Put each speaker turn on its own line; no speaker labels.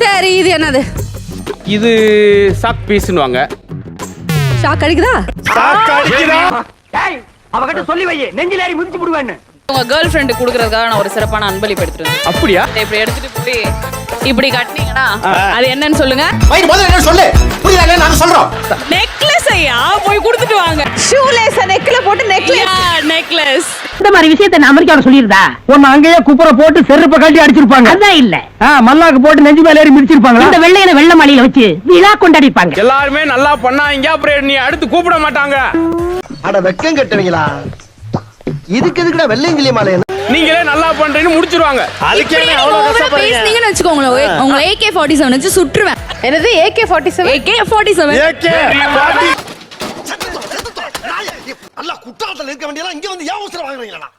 சரி இது என்னது?
இது சாக் பீஸ்னுவாங்க
ஷாக் அடிக்குதா?
அவகிட்ட சொல்லி வை நெஞ்சில ஏறி மிதிச்சு விடுவேன்னு.
உங்க கேர்ள் ஃப்ரெண்டு கொடுக்கறதுக்காக நான் ஒரு சிறப்பான அன்பளிப்பு எடுத்துட்டு வந்தேன்.
அப்படியா?
இப்படி எடுத்துட்டு போய் இப்படி கட்டினீங்கன்னா அது என்னன்னு சொல்லுங்க.
மைண்ட் முதல்ல என்ன சொல்லு? புரியுதாங்க நாங்க சொல்றோம்.
நெக்லஸ் ஐயா போய் கொடுத்துட்டு வாங்க.
ஷூ லேஸ் நெக்ல போட்டு நெக்லஸ்
நெக்லஸ்
இந்த மாதிரி விஷயத்தை நான் அமெரிக்காவில சொல்லியிருந்தா? உன்னை அங்கேயே குப்புற போட்டு செருப்ப கட்டி அடிச்சிருப்பாங்க. அதான் இல்ல. மல்லாக்கு போட்டு நெஞ்சு மேல ஏறி மிதிச்சிருப்பாங்க இந்த வெள்ளையன வெள்ள மாலையில வச்சு விழா கொண்டாடிப்பாங்க.
எல்லாருமே நல்லா பண்ணாங்க அப்புறம் நீ அடுத்து கூப்பிட மாட்டாங்க.
அட வெக்கம் கட்டுவீங்களா? இதுக்கு எதுக்குடா வெள்ளையங்கிலி மாலை
நீங்களே நல்லா பண்றீங்கன்னு முடிச்சிருவாங்க.
பேசுனீங்கன்னு வச்சுக்கோங்களேன் உங்களை ஏகே ஃபார்ட்டி செவன் வச்சு சுற்றுவேன்.
என்னது AK forty seven
AK forty seven
நல்லா இருக்க வேண்டியதான் இங்க வந்து ஏன் அவசரம் வாங்குறீங்களா?